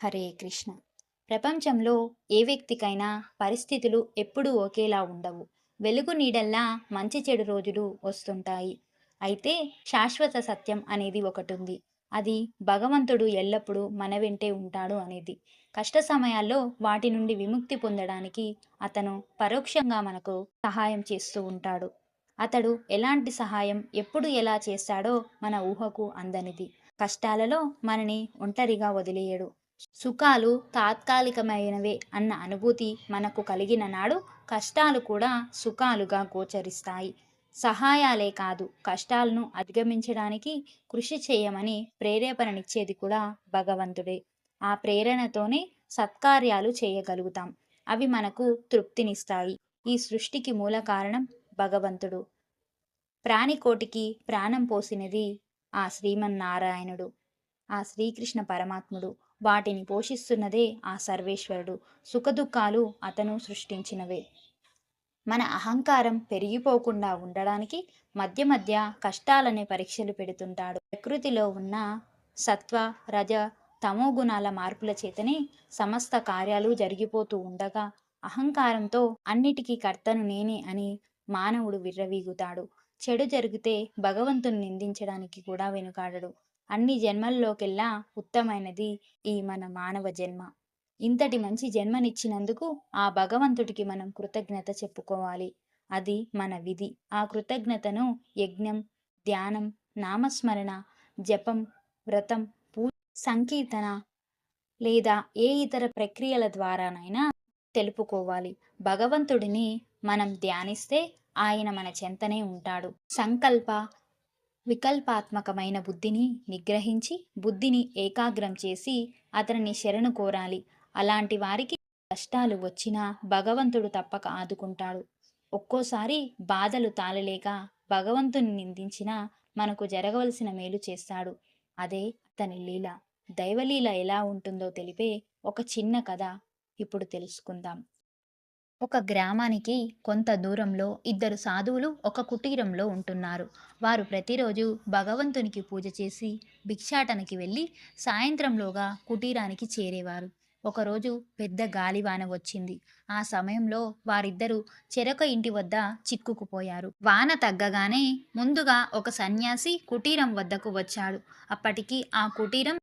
హరే కృష్ణ. ప్రపంచంలో ఏ వ్యక్తికైనా పరిస్థితులు ఎప్పుడూ ఒకేలా ఉండవు. వెలుగు నీడల్లా మంచి చెడు రోజులు వస్తుంటాయి. అయితే శాశ్వత సత్యం అనేది ఒకటి ఉంది అది భగవంతుడు ఎల్లప్పుడూ మన వెంటే ఉంటాడు అనేది. కష్ట సమయాల్లో వాటి నుండి విముక్తి పొందడానికి అతను పరోక్షంగా మనకు సహాయం చేస్తూ ఉంటాడు. అతడు ఎలాంటి సహాయం ఎప్పుడు ఎలా చేస్తాడో మన ఊహకు అందనిది. కష్టాలలో మనని ఒంటరిగా వదిలేయడు. సుఖాలు తాత్కాలికమైనవే అన్న అనుభూతి మనకు కలిగిన నాడు కష్టాలు కూడా సుఖాలుగా గోచరిస్తాయి. సహాయాలే కాదు కష్టాలను అధిగమించడానికి కృషి చేయమని ప్రేరేపణనిచ్చేది కూడా భగవంతుడే. ఆ ప్రేరణతోనే సత్కార్యాలు చేయగలుగుతాం. అవి మనకు తృప్తినిస్తాయి. ఈ సృష్టికి మూల కారణం భగవంతుడు. ప్రాణికోటికి ప్రాణం పోసినది ఆ శ్రీమన్నారాయణుడు. ఆ శ్రీకృష్ణ పరమాత్ముడు. వాటిని పోషిస్తున్నదే ఆ సర్వేశ్వరుడు. సుఖదుఖాలు అతను సృష్టించినవే. మన అహంకారం పెరిగిపోకుండా ఉండడానికి మధ్య మధ్య కష్టాలనే పరీక్షలు పెడుతుంటాడు. ప్రకృతిలో ఉన్న సత్వ రజ తమో గుణాల మార్పుల చేతనే సమస్త కార్యాలు జరిగిపోతూ ఉండగా అహంకారంతో అన్నిటికీ కర్తను నేనే అని మానవుడు విర్రవీగుతాడు. చెడు జరిగితే భగవంతుని నిందించడానికి కూడా వెనుకాడడు. అన్ని జన్మల్లోకెల్లా ఉత్తమైనది ఈ మన మానవ జన్మ. ఇంతటి మంచి జన్మనిచ్చినందుకు ఆ భగవంతుడికి మనం కృతజ్ఞత చెప్పుకోవాలి. అది మన విధి. ఆ కృతజ్ఞతను యజ్ఞం ధ్యానం నామస్మరణ జపం వ్రతం పూ సంకీర్తన లేదా ఏ ఇతర ప్రక్రియల ద్వారానైనా తెలుపుకోవాలి. భగవంతుడిని మనం ధ్యానిస్తే ఆయన మన చెంతనే ఉంటాడు. సంకల్ప వికల్పాత్మకమైన బుద్ధిని నిగ్రహించి బుద్ధిని ఏకాగ్రం చేసి అతనిని శరణు కోరాలి. అలాంటి వారికి కష్టాలు వచ్చినా భగవంతుడు తప్పక ఆదుకుంటాడు. ఒక్కోసారి బాధలు తాళలేక భగవంతుని నిందించినా మనకు జరగవలసిన మేలు చేస్తాడు. అదే అతని లీల. దైవలీల ఎలా ఉంటుందో తెలిపే ఒక చిన్న కథ ఇప్పుడు తెలుసుకుందాం. ఒక గ్రామానికి కొంత దూరంలో ఇద్దరు సాధువులు ఒక కుటీరంలో ఉంటున్నారు. వారు ప్రతిరోజు భగవంతునికి పూజ చేసి భిక్షాటనకి వెళ్ళి సాయంత్రంలోగా కుటీరానికి చేరేవారు. ఒకరోజు పెద్ద గాలివాన వచ్చింది. ఆ సమయంలో వారిద్దరూ చెరక ఇంటి వద్ద చిక్కుకుపోయారు. వాన తగ్గగానే ముందుగా ఒక సన్యాసి కుటీరం వద్దకు వచ్చాడు. అప్పటికి ఆ కుటీరం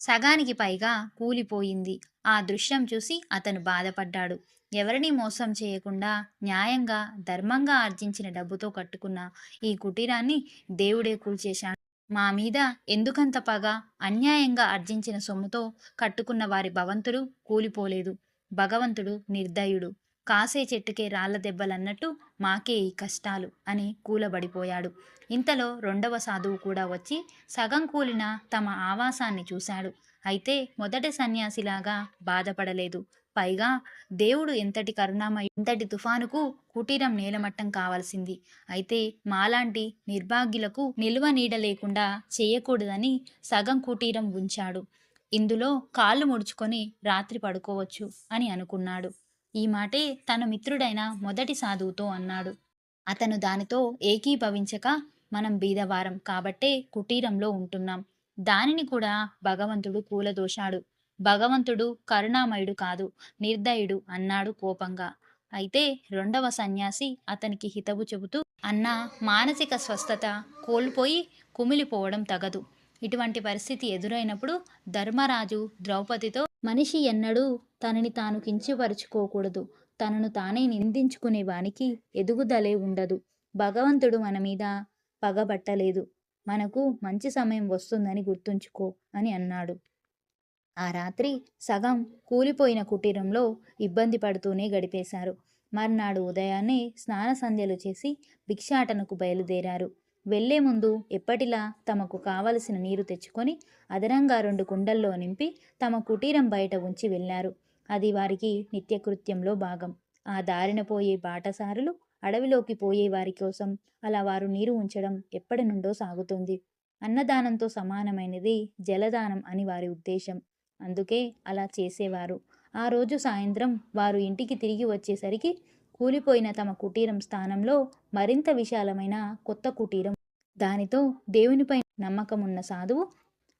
సగానికి పైగా కూలిపోయింది. ఆ దృశ్యం చూసి అతను బాధపడ్డాడు. ఎవరిని మోసం చేయకుండా న్యాయంగా ధర్మంగా ఆర్జించిన డబ్బుతో కట్టుకున్న ఈ కుటీరాన్ని దేవుడే కూల్చేశాడు. మా మీద ఎందుకంత పగ అన్యాయంగా ఆర్జించిన సొమ్ముతో కట్టుకున్న వారి భవంతుడు కూలిపోలేదు. భగవంతుడు నిర్దయుడు. కాసే చెట్టుకే రాళ్ళ దెబ్బలన్నట్టు మాకే ఈ కష్టాలు అని కూలబడిపోయాడు. ఇంతలో రెండవ సాధువు కూడా వచ్చి సగం కూలిన తమ ఆవాసాన్ని చూశాడు. అయితే మొదటి సన్యాసిలాగా బాధపడలేదు. పైగా దేవుడు ఎంతటి కరుణామయ ఇంతటి తుఫానుకు కుటీరం నేలమట్టం కావాల్సింది. అయితే మాలాంటి నిర్భాగ్యులకు నిల్వ నీడ లేకుండా చేయకూడదని సగం కుటీరం ఉంచాడు. ఇందులో కాళ్ళు ముడుచుకొని రాత్రి పడుకోవచ్చు అని అనుకున్నాడు. ఈ మాటే తన మిత్రుడైన మొదటి సాధువుతో అన్నాడు. అతను దానితో ఏకీభవించక మనం బీదవారం కాబట్టే కుటీరంలో ఉంటున్నాం. దానిని కూడా భగవంతుడు కూలదోశాడు. భగవంతుడు కరుణామయుడు కాదు నిర్దయుడు అన్నాడు కోపంగా. అయితే రెండవ సన్యాసి అతనికి హితవు చెబుతూ అన్న మానసిక స్వస్థత కోల్పోయి కుమిలిపోవడం తగదు. ఇటువంటి పరిస్థితి ఎదురైనప్పుడు ధర్మరాజు ద్రౌపదితో మనిషి ఎన్నడూ తనని తాను కించపరుచుకోకూడదు. తనను తానే నిందించుకునే వానికి ఎదుగుదలే ఉండదు. భగవంతుడు మన మీద పగబట్టలేదు. మనకు మంచి సమయం వస్తుందని గుర్తుంచుకో అని అన్నాడు. ఆ రాత్రి సగం కూలిపోయిన కుటీరంలో ఇబ్బంది పడుతూనే గడిపేశారు. మర్నాడు ఉదయాన్నే స్నాన సంధ్యలు చేసి భిక్షాటనకు బయలుదేరారు. వెళ్ళే ముందు ఎప్పటిలా తమకు కావలసిన నీరు తెచ్చుకొని అదనంగా రెండు కుండల్లో నింపి తమ కుటీరం బయట ఉంచి వెళ్ళారు. అది వారికి నిత్యకృత్యంలో భాగం. ఆ దారిన పోయే బాటసారులు అడవిలోకి పోయే వారి కోసం అలా వారు నీరు ఉంచడం ఎప్పటి నుండో సాగుతుంది. అన్నదానంతో సమానమైనది జలదానం అని వారి ఉద్దేశం. అందుకే అలా చేసేవారు. ఆ రోజు సాయంత్రం వారు ఇంటికి తిరిగి వచ్చేసరికి కూలిపోయిన తమ కుటీరం స్థానంలో మరింత విశాలమైన కొత్త కుటీరం దానితో దేవునిపై నమ్మకం ఉన్న సాధువు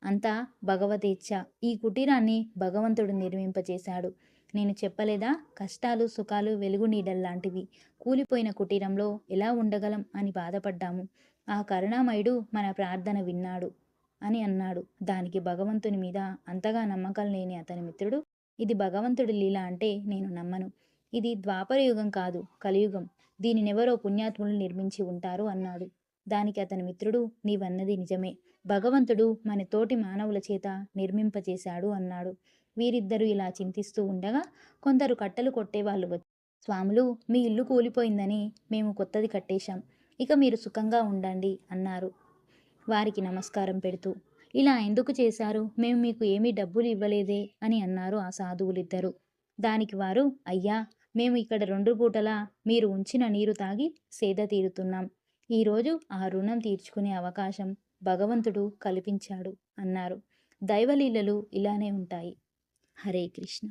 అంతా భగవతేచ్ఛ. ఈ కుటీరాన్ని భగవంతుడు నిర్మింపచేశాడు నేను చెప్పలేదా? కష్టాలు సుఖాలు వెలుగు నీడల్లాంటివి కూలిపోయిన కుటీరంలో ఎలా ఉండగలం అని బాధపడ్డాము. ఆ కరుణామయుడు మన ప్రార్థన విన్నాడు అని అన్నాడు. దానికి భగవంతుని మీద అంతగా నమ్మకం లేని అతని మిత్రుడు ఇది భగవంతుడి లీల అంటే నేను నమ్మను. ఇది ద్వాపరయుగం కాదు కలియుగం. దీనినెవరో పుణ్యాత్ములు నిర్మించి ఉంటారు అన్నాడు. దానికి అతని మిత్రుడు నీవన్నది నిజమే. భగవంతుడు మన తోటి మానవుల చేత నిర్మింపచేశాడు అన్నాడు. వీరిద్దరూ ఇలా చింతిస్తూ ఉండగా కొందరు కట్టెలు కొట్టేవాళ్ళు వచ్చి స్వాములు మీ ఇల్లు కూలిపోయిందని మేము కొత్తది కట్టేశాం. ఇక మీరు సుఖంగా ఉండండి అన్నారు. వారికి నమస్కారం పెడుతూ ఇలా ఎందుకు చేశారు? మేము మీకు ఏమీ డబ్బులు ఇవ్వలేదే అని అన్నారు ఆ సాధువులిద్దరూ. దానికి వారు అయ్యా మేము ఇక్కడ రెండు పూటలా మీరు ఉంచిన నీరు తాగి సేద తీరుతున్నాం. ఈరోజు ఆ రుణం తీర్చుకునే అవకాశం భగవంతుడు కల్పించాడు అన్నారు. దైవలీలలు ఇలానే ఉంటాయి. హరే కృష్ణ.